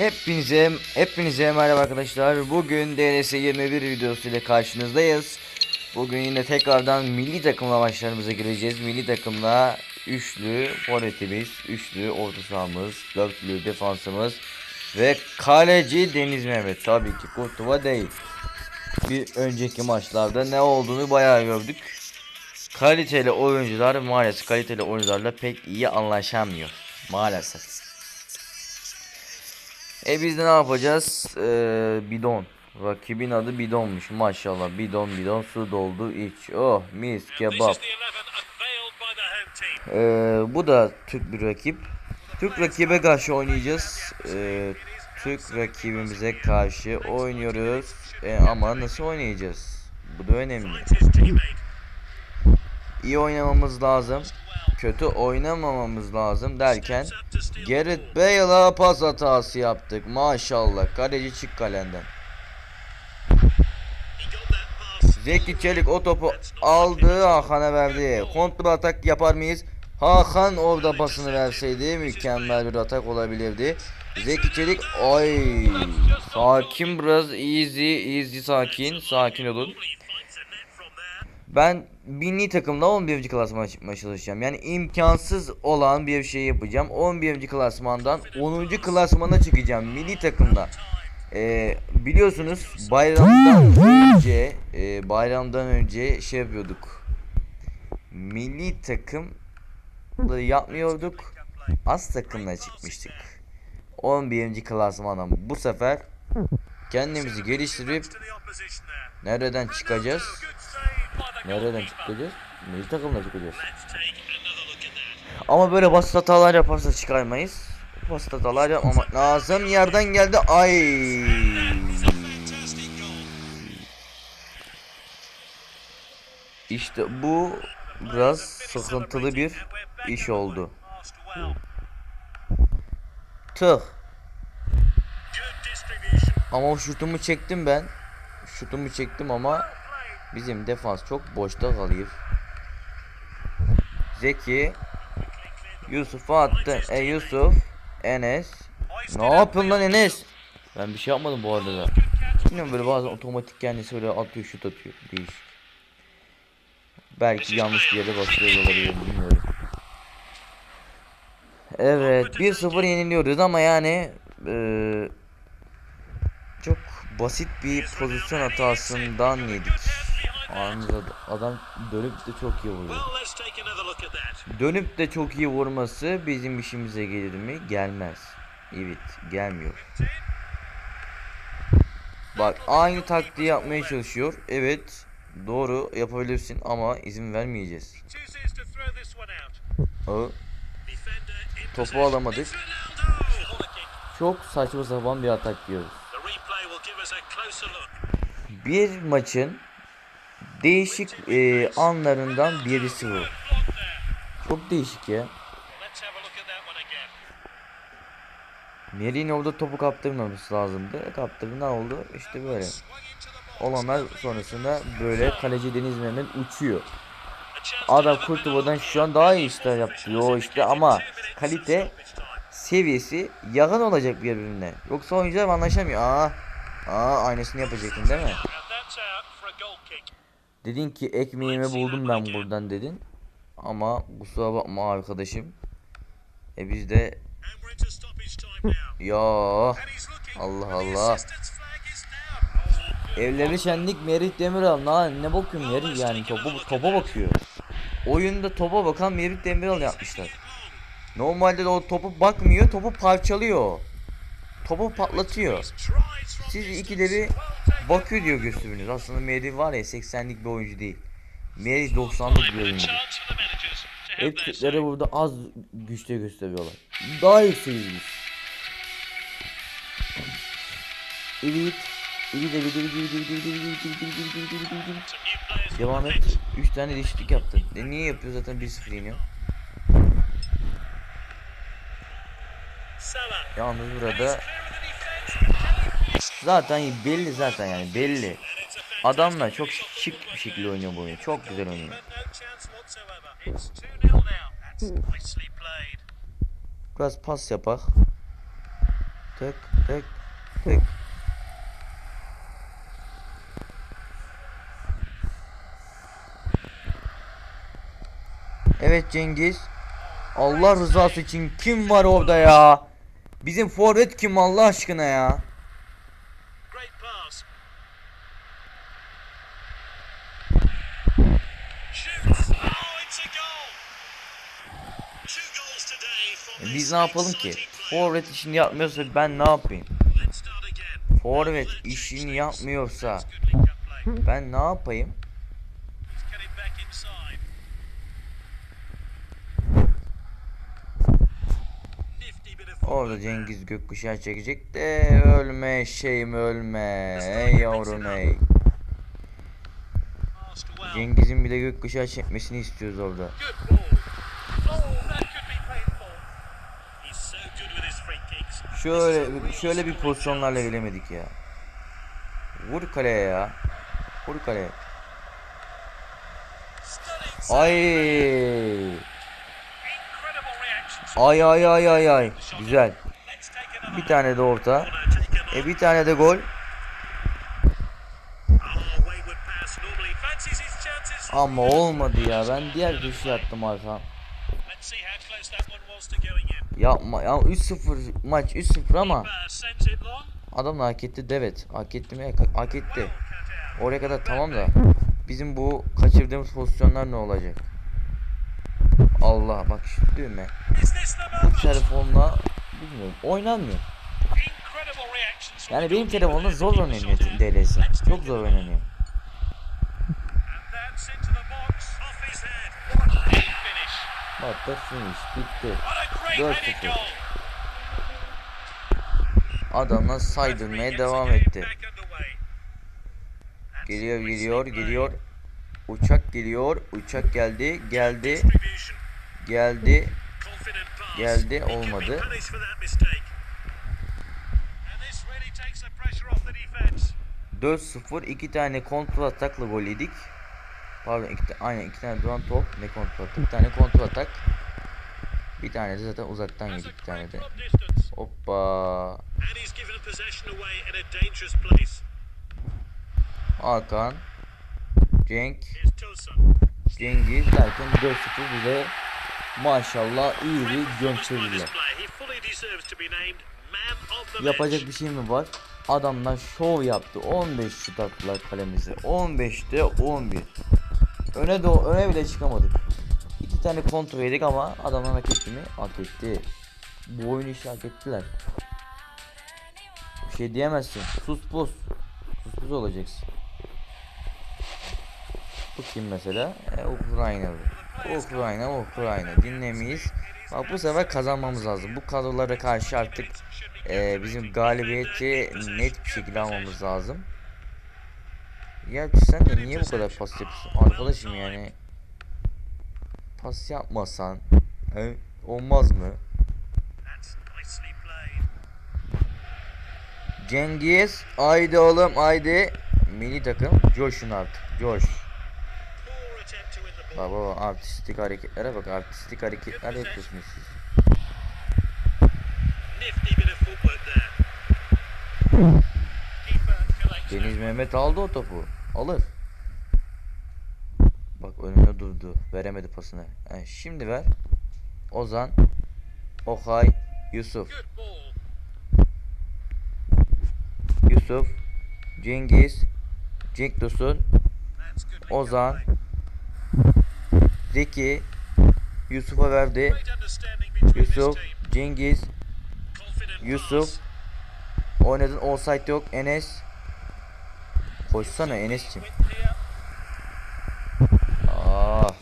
Hepinize hepinize merhaba arkadaşlar. Bugün DNS 21 videosu ile karşınızdayız. Bugün yine tekrardan milli takımla maçlarımıza gireceğiz. Milli takımla üçlü forvetimiz, üçlü orta sahamız, dörtlü defansımız ve kaleci Deniz Mehmet. Tabii ki Kurtuva değil. Bir önceki maçlarda ne olduğunu bayağı gördük. Kaliteli oyuncular maalesef kaliteli oyuncularla pek iyi anlaşamıyor. Maalesef. E biz de ne yapacağız? Ee, bidon. Rakibin adı bidonmuş maşallah. Bidon bidon su doldu iç. Oh mis kebap. Ee, bu da Türk bir rakip. Türk rakibe karşı oynayacağız. Ee, Türk rakibimize karşı oynuyoruz. Ee, ama nasıl oynayacağız? Bu da önemli. İyi oynamamız lazım. Kötü oynamamamız lazım derken Gerrit Bale'a pas hatası yaptık. Maşallah. Kaleci çık kalenden. Zeki Çelik o topu aldı Hakan'a verdi. Kontra atak yapar mıyız? Hakan orada pasını verseydi mükemmel bir atak olabilirdi. Zeki Çelik ay sakin biraz easy easy sakin sakin olun. Ben binli takımda 11. klasmana çıkmaya çalışacağım. Yani imkansız olan bir şey yapacağım. 11. klasmandan 10. klasmana çıkacağım milli takımda. Ee, biliyorsunuz bayramdan önce e, bayramdan önce şey yapıyorduk. Milli takım yapmıyorduk. Az takımla çıkmıştık. 11. klasmana bu sefer kendimizi geliştirip nereden çıkacağız? Nereden çıkacağız? Milli takımla çıkacağız. Ama böyle basit hatalar yaparsa çıkarmayız. Basit hatalar yapmamak lazım. Yerden geldi. Ay. İşte bu biraz sıkıntılı bir iş oldu. Tıh. Ama o şutumu çektim ben. Şutumu çektim ama bizim defans çok boşta kalıyor. Zeki Yusuf'a attı. E Yusuf Enes Ne yapıyorsun lan Enes? Ben bir şey yapmadım bu arada da. Bilmiyorum böyle bazen otomatik kendisi öyle atıyor şut atıyor. Değişik. Belki yanlış bir yere basıyor olabilir bilmiyorum. Evet 1-0 yeniliyoruz ama yani eee, çok basit bir pozisyon hatasından yedik. Anladım. Adam dönüp de çok iyi vuruyor. Dönüp de çok iyi vurması bizim işimize gelir mi? Gelmez. Evet, gelmiyor. Bak aynı taktiği yapmaya çalışıyor. Evet, doğru yapabilirsin ama izin vermeyeceğiz. Aa, topu alamadık. Çok saçma sapan bir atak diyoruz. Bir maçın değişik e, anlarından birisi bu. Çok değişik ya. Merih'in orada topu kaptırmaması lazımdı. Kaptırdı ne oldu? İşte böyle. Olanlar sonrasında böyle kaleci Deniz Mehmet uçuyor. Adam Kurtuva'dan şu an daha iyi işler yapıyor işte ama kalite seviyesi yakın olacak birbirine. Yoksa oyuncular anlaşamıyor. Aa, aa aynısını yapacaktın değil mi? Dedin ki ekmeğimi buldum ben buradan dedin. Ama kusura bakma arkadaşım. E biz de ya Allah Allah. Evleri şenlik Merih Demiral ne ne bakıyorsun Merih yani topa topa bakıyor. Oyunda topa bakan Merih Demiral yapmışlar. Normalde de o topu bakmıyor, topu parçalıyor. Topu patlatıyor. Siz ikide bir bakıyor diyor gösteriniz. Aslında Merih var ya 80'lik bir oyuncu değil. Merih 90'lık bir oyuncu. Hep Türkleri burada az güçte gösteriyorlar. Daha yükseğiz biz. Evet. Evet evet evet evet evet evet evet evet evet evet evet evet Devam et. 3 tane değişiklik yaptın. E niye yapıyor zaten 1-0 yeniyor. Yalnız burada zaten belli zaten yani belli. Adamlar çok şık bir şekilde oynuyor bu oyunu. Çok güzel oynuyor. Biraz pas yapak. tık tık tık. Evet Cengiz. Allah rızası için kim var orada ya? Bizim forvet kim Allah aşkına ya? Oh, E Biz ne yapalım ki? Forvet işini yapmıyorsa ben ne yapayım? Forvet işini yapmıyorsa ben ne yapayım? Orada. Cengiz gökkuşağı çekecek de ölme şeyim ölme. Ey yavrum ey. Cengiz'in bir de gökkuşağı çekmesini istiyoruz orada. Oh. Şöyle şöyle bir pozisyonlarla gelemedik ya. Vur kaleye ya. Vur kaleye. Ay. Ay ay ay ay ay. Güzel. Bir tane de orta. E bir tane de gol. Ama olmadı ya. Ben diğer köşeye attım in. Yapma ya 3-0 maç 3-0 ama adam da hak etti evet. Hak etti mi? Hak etti. Oraya kadar tamam da bizim bu kaçırdığımız pozisyonlar ne olacak? Allah bak şu düğme. The Bu telefonla bilmiyorum oynanmıyor. Yani the benim telefonla zor oynanıyor the shot in. DLS. Let's Çok zor oynanıyor. The. What a finish. Bitti. What a great Dört headed sıfır. goal. Adamlar Referee saydırmaya devam the etti. Geliyor geliyor geliyor. Uçak geliyor. Uçak geldi. Geldi. Geldi. Geldi, olmadı. punished for that mistake. And this really takes the pressure off the defense. 4-0 iki tane kontrol atakla gol yedik. Pardon iki ta- aynen iki tane duran top ne kontrol atak bir tane kontrol atak. Bir tane de zaten uzaktan yedik bir tane de. Hoppa. Hakan. Cenk. Cengiz derken 4-0 bize maşallah iyi bir the Yapacak bir şey mi var? Adamlar şov yaptı. 15 şut attılar kalemize. 15'te 11. Öne de öne bile çıkamadık. İki tane kontrol yedik ama adamlar hak etti mi? Hak etti. Bu oyunu işi hak ettiler. Bir şey diyemezsin. Sus pus. Sus pus olacaksın. Bu kim mesela? E, Ukraynalı. Ukrayna, Ukrayna. Dinlemeyiz. Bak bu sefer kazanmamız lazım. Bu kadrolara karşı artık e, bizim galibiyeti net bir şekilde almamız lazım. Ya sen de niye bu kadar pas yapıyorsun arkadaşım yani? Pas yapmasan he, olmaz mı? Cengiz haydi oğlum haydi. Milli takım coşun artık coş. Baba artistik hareketlere bak artistik hareketler yapıyorsunuz siz. Deniz. Mehmet aldı o topu. Alır. Bak önüne durdu. Veremedi pasını. He, şimdi ver. Ozan. Okay. Yusuf. Yusuf. Cengiz. Cenk Tosun. Ozan. Zeki. Yusuf'a verdi. Yusuf. Cengiz. Yusuf. Oynadın. Offside yok. Enes. Koşsana Enes'cim. Ah.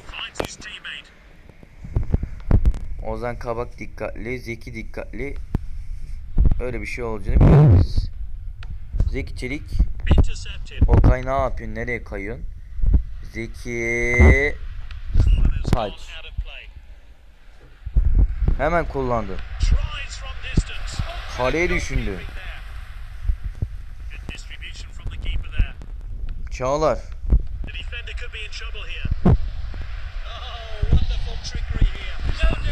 Ozan Kabak dikkatli. Zeki dikkatli. Öyle bir şey olacağını biliyoruz. Zeki Çelik. Okay ne yapıyorsun? Nereye kayıyorsun? Zeki. This one has gone Touch. out of play. Hemen kullandı. Kaleye düşündü. Çağlar.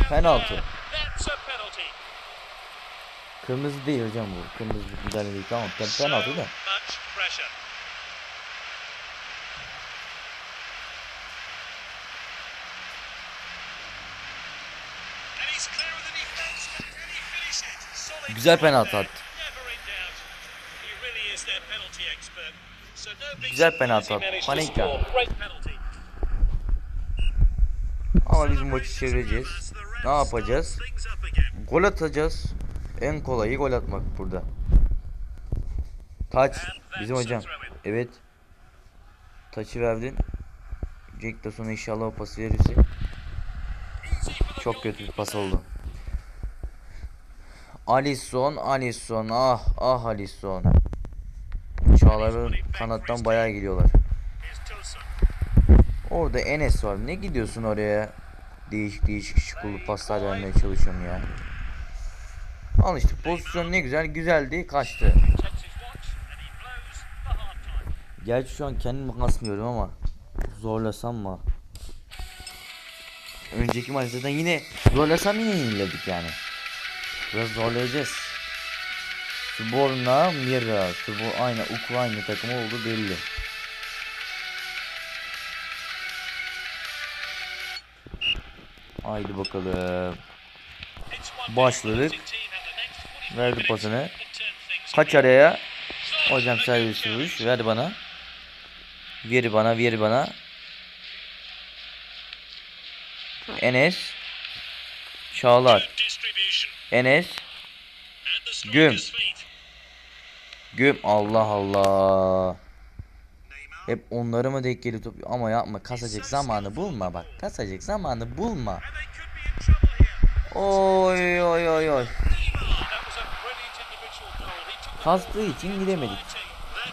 Penaltı. Kırmızı değil hocam bu. Kırmızı müdahale değil. Tamam. Penaltı da. Güzel penaltı attı. score. yaptı. Great penalty. Ama biz maçı çevireceğiz. Ne yapacağız? Gol atacağız. En kolayı gol atmak burada. Taç. Bizim hocam. Evet. Taçı verdin. Jack de sonra inşallah o pası verirse. Çok kötü bir pas oldu. Alisson, Alisson, ah ah Alisson. Çağlar'ın kanattan bayağı Tosun. Orada Enes var. Ne gidiyorsun oraya? Değişik değişik şıklı paslar vermeye çalışıyorsun ya. Al işte pozisyon ne güzel güzeldi kaçtı. Gerçi şu an kendimi kasmıyorum ama zorlasam mı? Önceki maçta yine zorlasam yine yeniledik yani. Biraz zorlayacağız. Suborna Mira. Subor aynı Ukrayna takımı oldu belli. Haydi bakalım. Başladık. team and the next 45 Verdi pasını. Kaç araya? Hocam servis vuruş. Ver bana. Ver bana, ver bana. Enes. Çağlar. Enes. Güm. Güm. Allah Allah. Hep onları mı denk geliyor top? Ama yapma. Kasacak zamanı bulma bak. Kasacak zamanı bulma. Oy oy oy oy. Kastığı için gidemedik.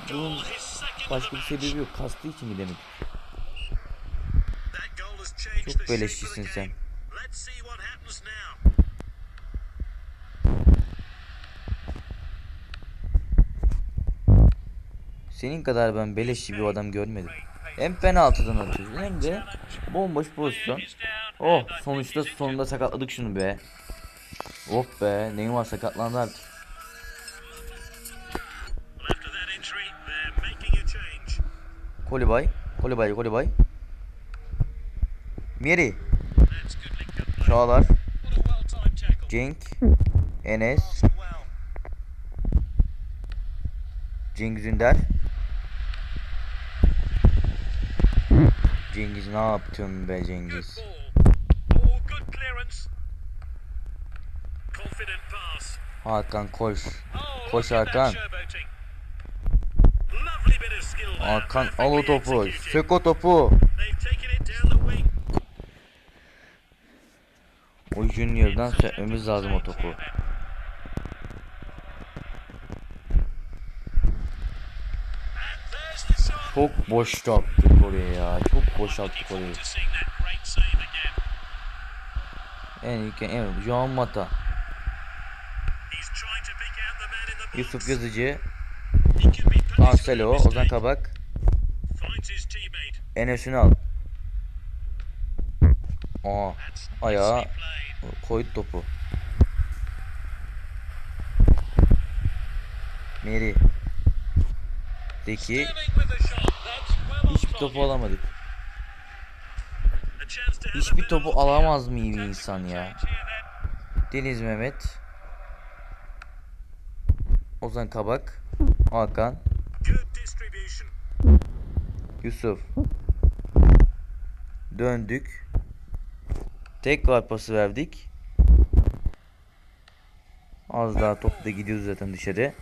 Bunun başka bir sebebi yok. Kastığı için gidemedik. Çok beleşçisin sen. Senin kadar ben beleşçi bir adam görmedim. Hem penaltıdan atıyorsun hem de bomboş pozisyon. Oh sonuçta sonunda sakatladık şunu be. Oh be Neymar sakatlandı artık. Kolibay. Kolibay Kolibay. Play. Çağlar. Cenk. Enes. Cengiz Ünder. Cengiz ne yaptın be Cengiz? Hakan koş. Oh, Koş Hakan. Hakan al o topu. Sök o topu. O Junior'dan sökmemiz lazım o topu. Çok boş attık oraya ya. Çok boş attık oraya. To seeing that great save again. En ilk evet Juan Mata. Yusuf Yazıcı. That Ozan. Kabak. Enes Ünal. Aa ayağa koydu topu. Meri. Zeki. Topu alamadık. Hiçbir topu alamaz mı iyi insan ya? Deniz Mehmet. Ozan Kabak. Hakan. Yusuf. Döndük. Tekrar pası verdik. Az daha top da gidiyoruz zaten dışarı.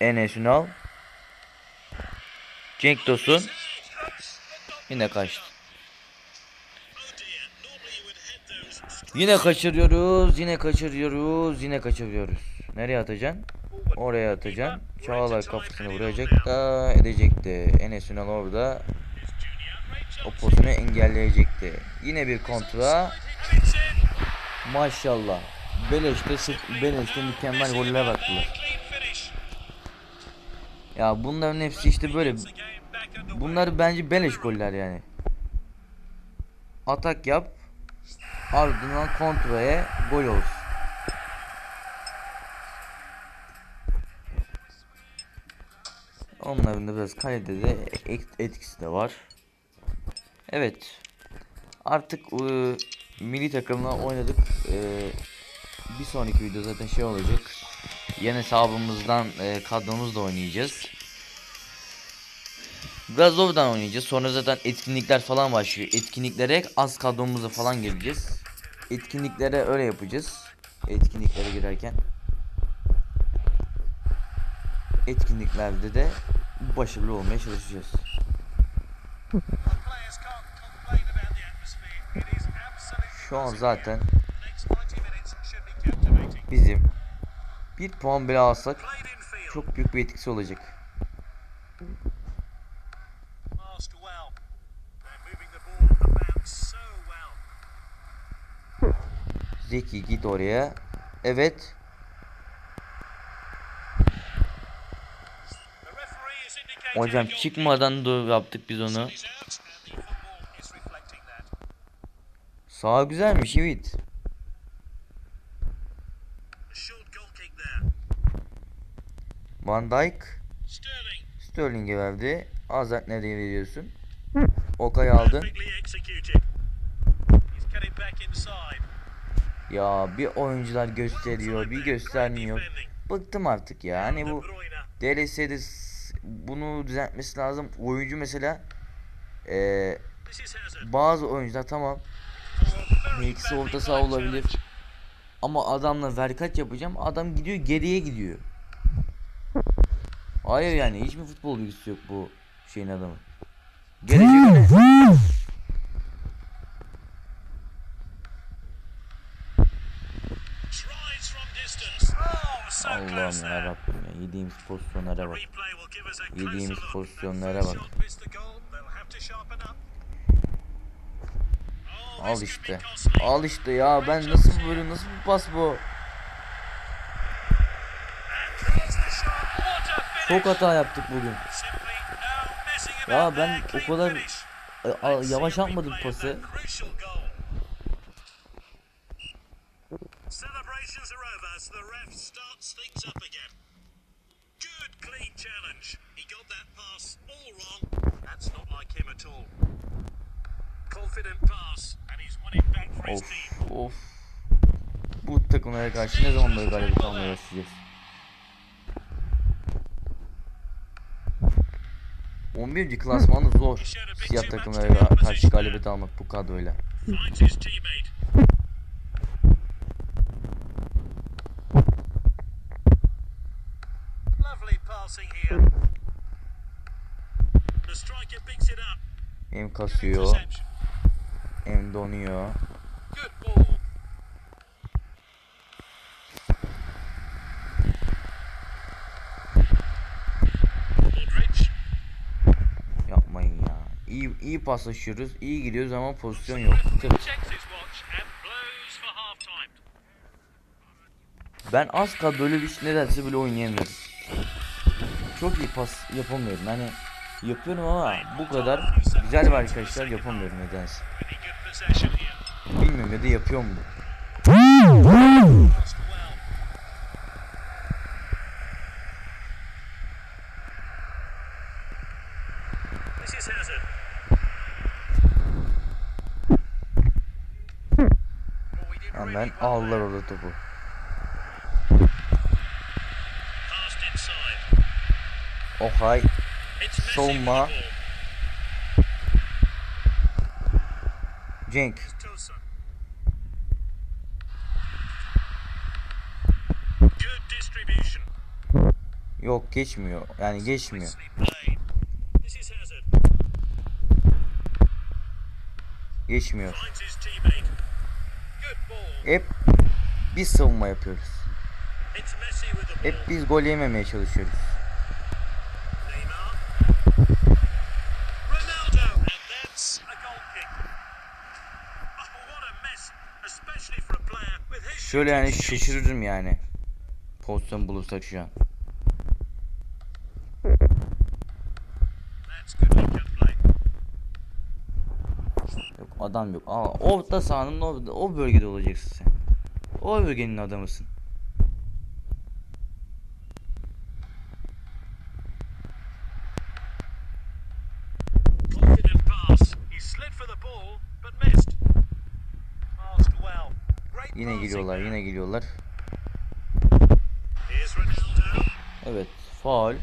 Enes Ünal. Cenk Tosun. Those straight Yine kaçırıyoruz. Yine kaçırıyoruz. Yine kaçırıyoruz. Nereye atacaksın? Oraya atacaksın. Çağlar kafasını vuracak da edecekti. Enes Ünal orada o pozisyonu engelleyecekti. Yine bir kontra. Maşallah. Beleş'te Beleş'te mükemmel goller baktılar. Ya bunların hepsi işte böyle. Bunlar bence beleş goller yani. Atak yap. Ardından kontraya gol olsun. Onların da biraz kalede de etkisi de var. Evet. Artık ıı, milli takımla oynadık. Ee, bir sonraki video zaten şey olacak. Yeni hesabımızdan e, kadromuzla oynayacağız. Biraz oradan oynayacağız. Sonra zaten etkinlikler falan başlıyor. Etkinliklere az kadromuzla falan gireceğiz. Etkinliklere öyle yapacağız. Etkinliklere girerken. Etkinliklerde de başarılı olmaya çalışacağız. Şu an zaten here. The next 90 minutes should be captivating. bizim bir puan bile alsak çok büyük bir etkisi olacak. Zeki git oraya. Evet. Hocam çıkmadan dur yaptık biz onu. Sağ güzelmiş evet. Van Dijk Sterling Sterling'e verdi. Azat nereye veriyorsun? Okay aldı. Ya bir oyuncular gösteriyor, bir göstermiyor. Bıktım artık ya. Hani bu. DLS'de bunu düzeltmesi lazım. Oyuncu mesela Hazard. bazı oyuncular tamam badly orta saha olabilir. ama adamla verkaç yapacağım. Adam gidiyor geriye gidiyor. Hayır yani hiç mi futbol bilgisi yok bu şeyin adamı? Gelecek Allah'ım close ya yediğimiz pozisyonlara bak. Yediğimiz pozisyonlara bak. Al işte. Al işte ya ben nasıl böyle nasıl bir pas bu? Çok hata yaptık bugün. Ya ben o kadar e, yavaş atmadım pası. Of team. of. Bu takımlara karşı ne zaman böyle galibiyet almaya başlayacağız? 11. klasmanı zor. Siyah takımlara karşı galibiyet almak bu kadroyla. Finds his teammate. Lovely passing here. The striker picks it up. Hem kasıyor. Hem donuyor. Yapmayın ya. İyi iyi paslaşıyoruz. iyi gidiyoruz ama pozisyon yok. Time. Ben az kadrolu bir nedense bile oynayamıyorum. Çok iyi pas yapamıyorum. Hani yapıyorum ama bu kadar güzel bir arkadaşlar yapamıyorum nedense. Bilmiyorum ya da yapıyor mu? Hemen aldılar orada topu. Okay. Savunma. Cenk. Yok geçmiyor. Yani geçmiyor. Geçmiyor. Hep biz savunma yapıyoruz. Hep biz gol yememeye çalışıyoruz. Şöyle yani şaşırırım yani. Pozisyon bulursak şu an. Yok adam yok. Aa, orta sahanın orada o bölgede olacaksın sen. O bölgenin adamısın. Geliyorlar, yine geliyorlar. Evet, faul.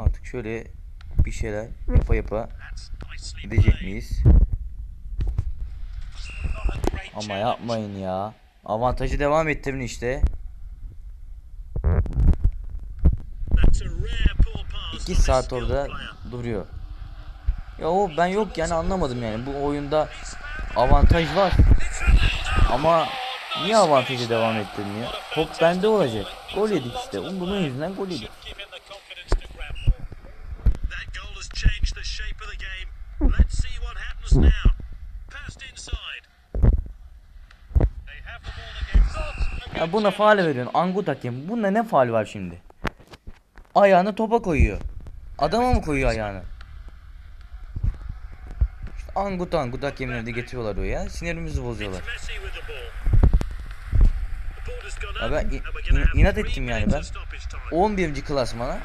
Artık şöyle bir şeyler yapa yapa gidecek miyiz? Ama yapmayın ya. Avantajı devam ettirin işte. That's a rare poor pass 2 from a saat orada duruyor. Ya o ben yok yani anlamadım yani bu oyunda avantaj var. Ama niye avantajı devam ettirmiyor? Top bende olacak. Gol yedik işte. Bunun yüzünden gol yedik. Ya buna faal veriyorsun. Angut hakem. Bunda ne faal var şimdi? Ayağını topa koyuyor. Adama mı koyuyor ayağını? Angut Angut hakemleri de getiriyorlar oraya. Sinirimizi bozuyorlar. Ya ben in- inat ettim yani ben. of stoppage time. 11. klasmana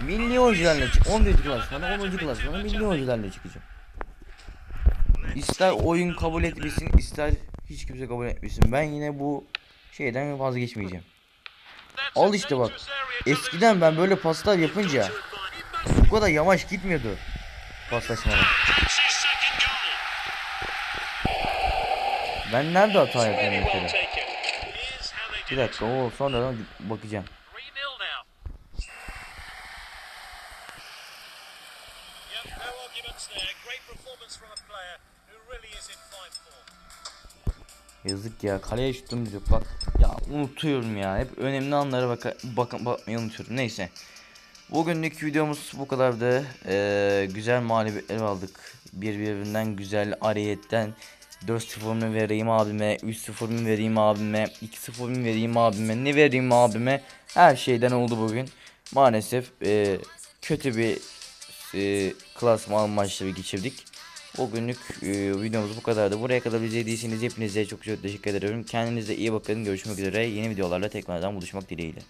milli oyuncularla çık 11. klasmana 10. klasmana milli oyuncularla çıkacağım. İster oyun kabul etmesin ister hiç kimse kabul etmesin. Ben yine bu şeyden vazgeçmeyeceğim. Al işte bak. Eskiden ben böyle paslar yapınca bu kadar yavaş gitmiyordu paslaşmalar. Ben nerede hata well mesela? Bir dakika o sonradan bakacağım. 3-0 now. Yep, no arguments there. Great performance from a player who really is in fine form. Yazık ya kaleye şutum diyor bak. Ya unutuyorum ya. Hep önemli anlara bak bak bakmayı unutuyorum. Neyse. Bugünlük videomuz bu kadardı. Ee, güzel mağlubiyetler aldık. Birbirinden güzel ariyetten 4-0 mı vereyim abime, 3-0 mı vereyim abime, 2-0 mı vereyim abime, ne vereyim abime. Her şeyden oldu bugün. Maalesef e, kötü bir e, klasman maçları geçirdik. Bugünlük e, videomuz bu kadardı. Buraya kadar izlediyseniz hepinize çok çok teşekkür ederim. Kendinize iyi bakın. Görüşmek üzere. Yeni videolarla tekrardan buluşmak dileğiyle.